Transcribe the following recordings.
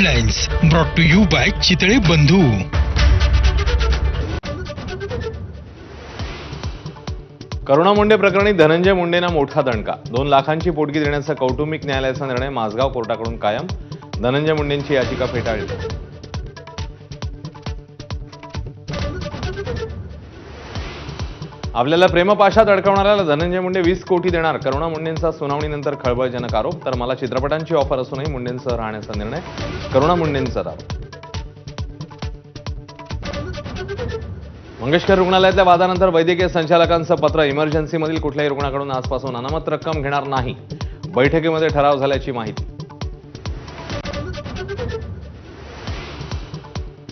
Headlines brought to you by Chitale Bandhu Karuna Munde प्रकरणी धनंजय मुंडेंना मोठा दणका. दोन लाखांची पोटगी देण्याचा कौटुंबिक न्यायालयाचा निर्णय माझगाव कोर्टाकडून कायम. धनंजय मुंडेंची याचिका फेटाळली. आपल्याला प्रेमपाशात अडकवणाऱ्याला धनंजय मुंडे वीस कोटी देणार. करुणा मुंडेंचा सुनावणीनंतर खळबळजनक आरोप तर मला चित्रपटांची ऑफर असूनही मुंडेंसह राहण्याचा निर्णय करुणा मुंडेंचा दावा. मंगेशकर रुग्णालयातल्या वादानंतर वैद्यकीय संचालकांचं पत्र इमर्जन्सीमधील कुठल्याही रुग्णाकडून आजपासून अनामत रक्कम घेणार नाही. बैठकीमध्ये ठराव झाल्याची माहिती.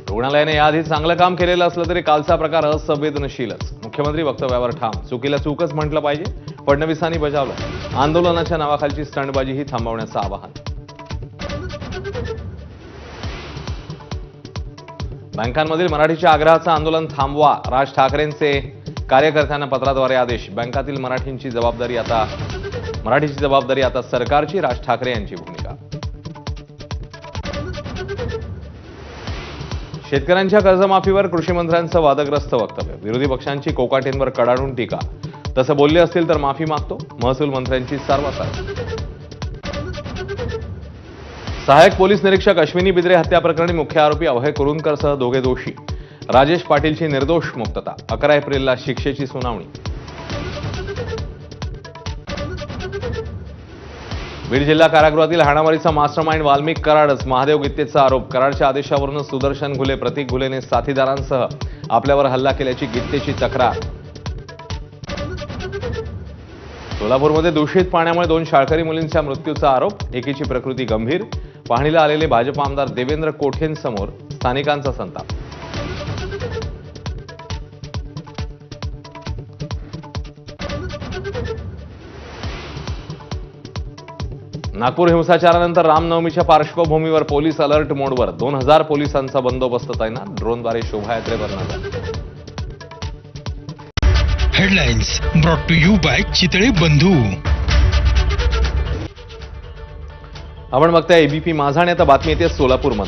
रुग्णालयाने याआधी चांगलं काम केलेलं असलं तरी कालचा प्रकार असंवेदनशीलच. मुख्यमंत्री वक्तव्यावर ठाम. चुकीला चूकच म्हटलं पाहिजे. फडणवीसांनी बजावलं. आंदोलनाच्या नावाखालची स्टंटबाजीही थांबवण्याचं आवाहन. बँकांमधील मराठीच्या आग्रहाचं आंदोलन थांबवा. राज ठाकरेंचे कार्यकर्त्यांना पत्राद्वारे आदेश. बँकातील मराठींची जबाबदारी आता मराठीची जबाबदारी आता सरकारची राज ठाकरे यांची भूमिका शेतकऱ्यांच्या कर्जमाफीवर कृषी मंत्र्यांचं वादग्रस्त वक्तव्य. विरोधी पक्षांची कोकाटेंवर कडाडून टीका. तसं बोलले असतील तर माफी मागतो. महसूल मंत्र्यांची सारवासार सहाय्यक पोलीस निरीक्षक अश्विनी बिद्रे हत्या प्रकरणी मुख्य आरोपी अभय कुरुंदकरसह दोघे दोषी. राजेश पाटीलची निर्दोष मुक्तता. अकरा एप्रिलला शिक्षेची सुनावणी. बीड जिल्हा कारागृहातील हाणामारीचा मास्टरमाइंड वाल्मिक कराडच महादेव गित्तेचा आरोप. कराडच्या आदेशावरून सुदर्शन घुले प्रतीक घुलेने साथीदारांसह आपल्यावर हल्ला केल्याची गित्तेची तक्रार. सोलापूरमध्ये दूषित पाण्यामुळे दोन शाळकरी मुलींच्या मृत्यूचा आरोप. एकीची प्रकृती गंभीर. पाहणीला आलेले भाजप आमदार देवेंद्र कोठेंसमोर स्थानिकांचा संताप. नागपूर हिंसाचारानंतर रामनवमीच्या पार्श्वभूमीवर पोलीस अलर्ट मोडवर. दोन हजार पोलिसांचा बंदोबस्त तैनात. ड्रोनद्वारे शोभायात्रेवर नजर headlines brought to you by Chitale Bandhu आपण बघताय एबीपी माझा आणि आता बातमी येते सोलापूरमध्ये.